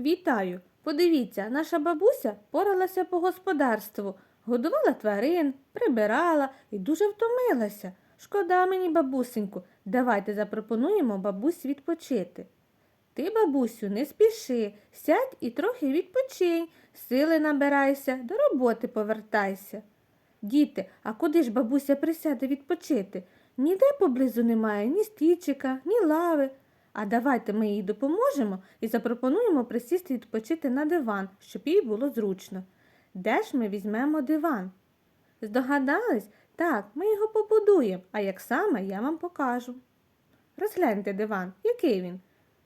Вітаю! Подивіться, наша бабуся поралася по господарству, годувала тварин, прибирала і дуже втомилася. Шкода мені, бабусеньку, давайте запропонуємо бабусі відпочити. Ти, бабусю, не спіши, сядь і трохи відпочинь, сили набирайся, до роботи повертайся. Діти, а куди ж бабуся присяде відпочити? Ніде поблизу немає ні стільчика, ні лави. А давайте ми їй допоможемо і запропонуємо присісти відпочити на диван, щоб їй було зручно. Де ж ми візьмемо диван? Здогадались? Так, ми його побудуємо, а як саме я вам покажу. Розгляньте диван, який він?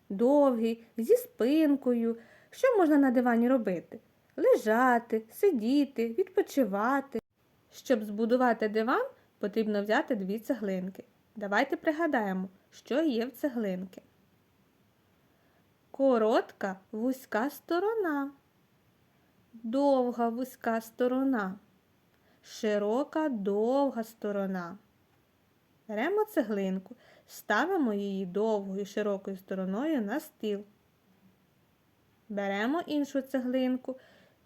Довгий, зі спинкою. Що можна на дивані робити? Лежати, сидіти, відпочивати. Щоб збудувати диван, потрібно взяти дві цеглинки. Давайте пригадаємо, що є в цеглинки. Коротка вузька сторона, довга вузька сторона, широка довга сторона. Беремо цеглинку, ставимо її довгою широкою стороною на стіл. Беремо іншу цеглинку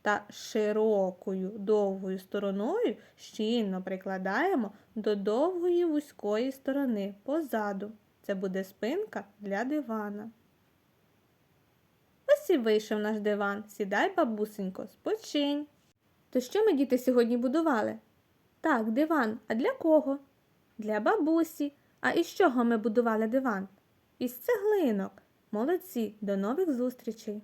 та широкою довгою стороною щільно прикладаємо до довгої вузької сторони позаду. Це буде спинка для дивана. Ось вийшов наш диван. Сідай, бабусенько, спочинь. То що ми, діти, сьогодні будували? Так, диван. А для кого? Для бабусі. А із чого ми будували диван? Із цеглинок. Молодці, до нових зустрічей!